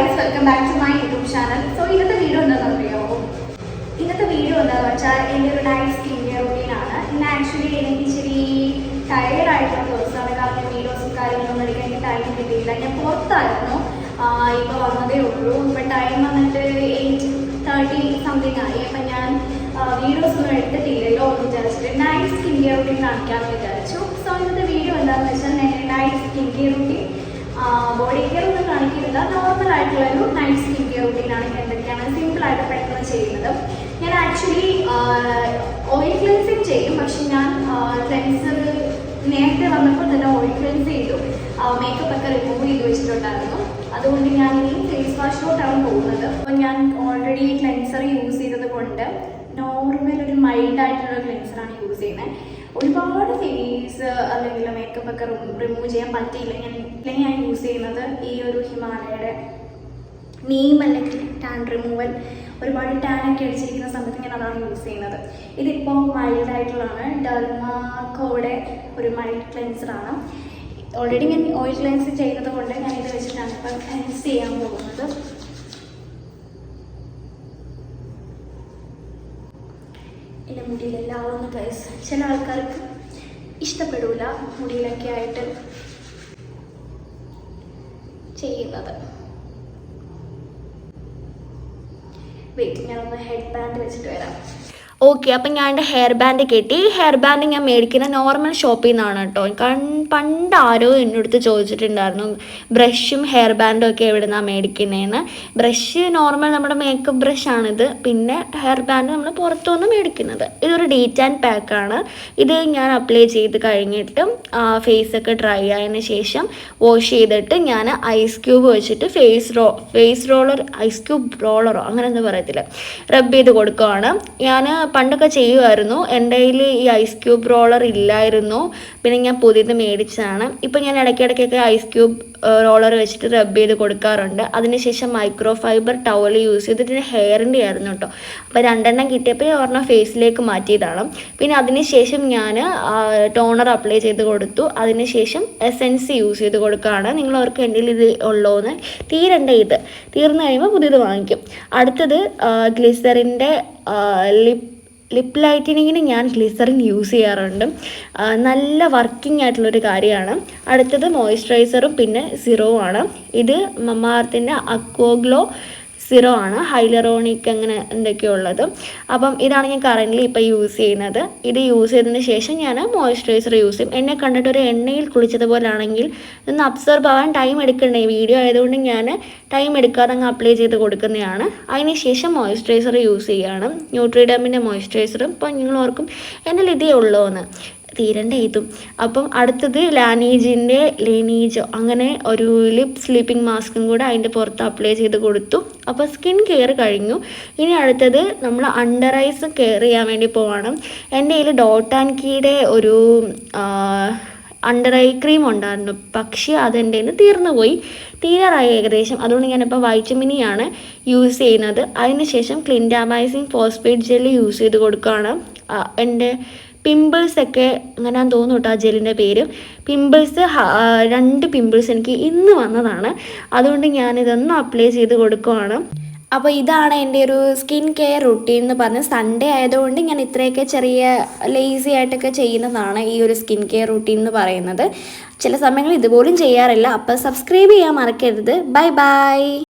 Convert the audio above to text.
Guys welcome back to my YouTube channel so ഇന്നത്തെ video എന്താണെന്ന് അറിയാമോ ഇന്നത്തെ വീഡിയോ എന്താണെന്ന് വെച്ചാൽ എന്റെ ഒരു നൈറ്റ് സ്കിൻ കെയർ റൂട്ടീൻ ആണ്. ഇന്ന് ആക്ച്വലി എനിക്ക് ഇച്ചിരി ടയേർഡ് ആയിട്ടുള്ള ദിവസമാണ് കാരണം വീഡിയോസും കാര്യങ്ങളൊന്നും എടുക്കാൻ എനിക്ക് ടൈം കിട്ടിയിട്ടില്ല. ഞാൻ പുറത്തായിരുന്നു. ഇപ്പോൾ വന്നതേ ഉള്ളൂ. ഇപ്പം ടൈം വന്നിട്ട് എയ്റ്റ് തേർട്ടി സംതിങ് ആയി. അപ്പം ഞാൻ വീഡിയോസ് ഒന്നും എടുത്തിട്ടില്ലല്ലോ എന്ന് വിചാരിച്ചിട്ട് നൈറ്റ് സ്കിൻ കെയർ റൂട്ടീൻ കാണിക്കാമെന്ന് വിചാരിച്ചു. സോ ഇന്നത്തെ വീഡിയോ എന്താണെന്ന് വെച്ചാൽ ഞാൻ night skin care routine body care ഒന്നും കാണിക്കുന്നില്ല. നോർമൽ ആയിട്ടുള്ള ഒരു നൈറ്റ് സ്കിൻ കെയർ റുട്ടീനാണ് എന്തൊക്കെയാണ്? സിമ്പിൾ ആയിട്ട് പെട്ടെന്ന് ചെയ്യുന്നത്. ഞാൻ ആക്ച്വലി ഓയിൽ ക്ലെൻസിങ് ചെയ്യും. പക്ഷെ ഞാൻ ക്ലെൻസർ നേരത്തെ വന്നപ്പോൾ തന്നെ ഓയിൽ ക്ലെൻസ് ചെയ്തു. മേക്കപ്പ് ഒക്കെ റിമൂവ് ചെയ്ത് വെച്ചിട്ടുണ്ടായിരുന്നു. അതുകൊണ്ട് ഞാൻ ഈ ഫേസ് വാഷിലോട്ടാണ് പോകുന്നത്. അപ്പോൾ ഞാൻ ഓൾറെഡി ക്ലെൻസർ യൂസ് ചെയ്തത് കൊണ്ട് നോർമൽ ഒരു മൈൽഡ് ആയിട്ടുള്ള ക്ലെൻസറാണ് യൂസ് ചെയ്യുന്നത്. ഒരുപാട് ഫേസ് അല്ലെങ്കിൽ മേക്കപ്പ് ഒക്കെ റിമൂവ് ചെയ്യാൻ പറ്റിയില്ല. ഞാൻ അല്ലെങ്കിൽ ഞാൻ യൂസ് ചെയ്യുന്നത് ഈ ഒരു ഹിമാലയയുടെ നീം അല്ലെങ്കിൽ ടാൻ റിമൂവൽ ഒരുപാട് ടാൻ ഒക്കെ അടിച്ചിരിക്കുന്ന സമയത്ത് ഞാൻ അതാണ് യൂസ് ചെയ്യുന്നത്. ഇതിപ്പോൾ മൈൽഡ് ആയിട്ടുള്ളതാണ്. ഡർമാക്കോയുടെ ഒരു മൈൽഡ് ക്ലെൻസറാണ് ഓൾറെഡി ഞാൻ ഓയിൽ ക്ലെൻസ് ചെയ്തത് കൊണ്ട് ഞാൻ ഇത് വെച്ചിട്ടാണ് ഇപ്പം ക്ലെൻസ് ചെയ്യാൻ പോകുന്നത്. എന്റെ മുടിയിലെല്ലാം ഒന്ന് ഗൈസ് ചില ആൾക്കാർക്ക് ഇഷ്ടപ്പെടില്ല മുടിയിലൊക്കെ ആയിട്ട് ചെയ്യുന്നത്. വെയിറ്റ് ഞാനൊന്ന് ഹെഡ് ബാൻഡ് വെച്ചിട്ട് വരാം. ഓക്കെ അപ്പം ഞാൻ എന്റെ ഹെയർ ബാൻഡ് കെട്ടി. ഹെയർ ബാൻഡ് ഞാൻ മേടിക്കുന്ന നോർമൽ ഷോപ്പിൽ നിന്നാണ് കേട്ടോ കാരണം പണ്ട് ആരോ എന്നടുത്ത് ചോദിച്ചിട്ടുണ്ടായിരുന്നു ബ്രഷും ഹെയർ ബാൻഡും ഒക്കെ എവിടെ നിന്നാണ് മേടിക്കുന്നതെന്ന് ബ്രഷ് നോർമൽ നമ്മുടെ മേക്കപ്പ് ബ്രഷാണിത് പിന്നെ ഹെയർ ബാൻഡ് നമ്മൾ പുറത്തുനിന്ന് മേടിക്കുന്നത്. ഇതൊരു ഡീറ്റ് ആൻഡ് പാക്കാണ് ഇത് ഞാൻ അപ്ലൈ ചെയ്ത് കഴിഞ്ഞിട്ട് ഫേസൊക്കെ ഡ്രൈ ആയതിന് ശേഷം വാഷ് ചെയ്തിട്ട് ഞാൻ ഐസ് ക്യൂബ് വെച്ചിട്ട് ഫേസ് റോ ഫേസ് റോളർ ഐസ് ക്യൂബ് റോളറോ അങ്ങനെ എന്താ പറയത്തില്ല. റബ്ബ് ചെയ്ത് കൊടുക്കുകയാണ് ഞാൻ പണ്ടൊക്കെ ചെയ്യുമായിരുന്നു എന്റെ കയ്യിൽ ഈ ഐസ് ക്യൂബ് റോളർ ഇല്ലായിരുന്നു. പിന്നെ ഞാൻ പുതിയത് മേടിച്ചതാണ്. ഇപ്പം ഞാൻ ഇടയ്ക്കിടയ്ക്കൊക്കെ ഐസ് ക്യൂബ് റോളർ വെച്ചിട്ട് റബ്ബ് ചെയ്ത് കൊടുക്കാറുണ്ട്. അതിനുശേഷം മൈക്രോ ഫൈബർ ടവൽ യൂസ് ചെയ്തിട്ട് ഹെയറിന്റെ ആയിരുന്നു കേട്ടോ അപ്പോൾ രണ്ടെണ്ണം കിട്ടിയപ്പോൾ ഒരെണ്ണം ഫേസിലേക്ക് മാറ്റിയതാണ്. പിന്നെ അതിനുശേഷം ഞാൻ ടോണർ അപ്ലൈ ചെയ്ത് കൊടുത്തു. അതിനുശേഷം എസെൻസ് യൂസ് ചെയ്ത് കൊടുക്കുകയാണ്. നിങ്ങൾ അവർക്ക് എന്റെ ഇത് ഉള്ളോന്ന്. തീരണ്ട ഇത്. തീർന്നു കഴിയുമ്പോൾ പുതിയത് വാങ്ങിക്കും. അടുത്തത് ഗ്ലിസറിന്റെ ലിപ് ലിപ്പ് ലൈറ്റനിങ്ങിന് ഞാൻ ഗ്ലിസറിൻ യൂസ് ചെയ്യാറുണ്ട്. നല്ല വർക്കിംഗ് ആയിട്ടുള്ളൊരു കാര്യമാണ്. അടുത്തത് മോയ്സ്ചറൈസറും പിന്നെ സിറോ ആണ് ഇത് മമാർത്തിന്റെ അക്വഗ്ലോ സിറോ ആണ്. ഹൈലറോണിക് അങ്ങനെ എന്തൊക്കെയോ ഉള്ളത് അപ്പം ഇതാണ് ഞാൻ കറന്റ്ലി ഇപ്പോൾ യൂസ് ചെയ്യുന്നത്. ഇത് യൂസ് ചെയ്തതിന് ശേഷം ഞാൻ മോയ്സ്ചറൈസർ യൂസ് ചെയ്യും. എന്നെ കണ്ടിട്ട് ഒരു എണ്ണയിൽ കുളിച്ചതുപോലെ ആണെങ്കിൽ ഇതൊന്ന് അബ്സർവ് ആവാൻ ടൈം എടുക്കണ്ടേ? വീഡിയോ ആയതുകൊണ്ട് ഞാൻ ടൈം എടുക്കാതെ അങ്ങ് അപ്ലൈ ചെയ്ത് കൊടുക്കുന്നതാണ്. അതിന് ശേഷം മോയ്സ്ചറൈസർ യൂസ് ചെയ്യുകയാണ് ന്യൂട്രിഡമിന്റെ മോയ്സ്ചറൈസറും ഇപ്പം നിങ്ങൾ ഓർക്കും എന്റെ ഇതേ ഉള്ളൂ എന്ന് തീരണ്ട അപ്പം അടുത്തത് ലാനേജിന്റെ ലേനേജോ അങ്ങനെ ഒരു ലിപ് സ്ലീപ്പിംഗ് മാസ്കും കൂടെ അതിന്റെ പുറത്ത് അപ്ലൈ ചെയ്ത് കൊടുത്തു. അപ്പോൾ സ്കിൻ കെയർ കഴിഞ്ഞു. ഇനി അടുത്തത് നമ്മൾ അണ്ടർ ഐസ് കെയർ ചെയ്യാൻ വേണ്ടി പോവാണ്. എന്റെ കയ്യിൽ ഡോട്ട് ആൻഡ് കീയുടെ ഒരു അണ്ടർ ഐ ക്രീം ഉണ്ടായിരുന്നു. പക്ഷേ അതെന്റെ നിന്ന് തീർന്നു പോയി. തീരാറായി ഏകദേശം. അതുകൊണ്ട് ഞാനിപ്പോൾ വൈറ്റമിനിയാണ് യൂസ് ചെയ്യുന്നത്. അതിനുശേഷം ക്ലിൻഡാമൈസിങ് ഫോസ്ഫേറ്റ് ജെല്ല് യൂസ് ചെയ്ത് കൊടുക്കുകയാണ്. എന്റെ പിമ്പിൾസ് ഒക്കെ അങ്ങനെ തോന്നുന്നു കേട്ടോ ആ ജെല്ലിന്റെ പേര്. പിമ്പിൾസ് രണ്ട് പിമ്പിൾസ് എനിക്ക് ഇന്ന് വന്നതാണ്. അതുകൊണ്ട് ഞാനിതൊന്ന് അപ്ലൈ ചെയ്ത് കൊടുക്കുവാണ്. അപ്പോൾ ഇതാണ് എന്റെ ഒരു സ്കിൻ കെയർ റുട്ടീൻ എന്ന് പറഞ്ഞ് സൺഡേ ആയതുകൊണ്ട് ഞാൻ ഇത്രയൊക്കെ ചെറിയ ലേസി ആയിട്ടൊക്കെ ചെയ്യുന്നതാണ് ഈ ഒരു സ്കിൻ കെയർ റുട്ടീൻ എന്ന് പറയുന്നത്. ചില സമയങ്ങളിൽ ഇതുപോലും ചെയ്യാറില്ല. അപ്പോൾ സബ്സ്ക്രൈബ് ചെയ്യാൻ മറക്കരുത്. Bye bye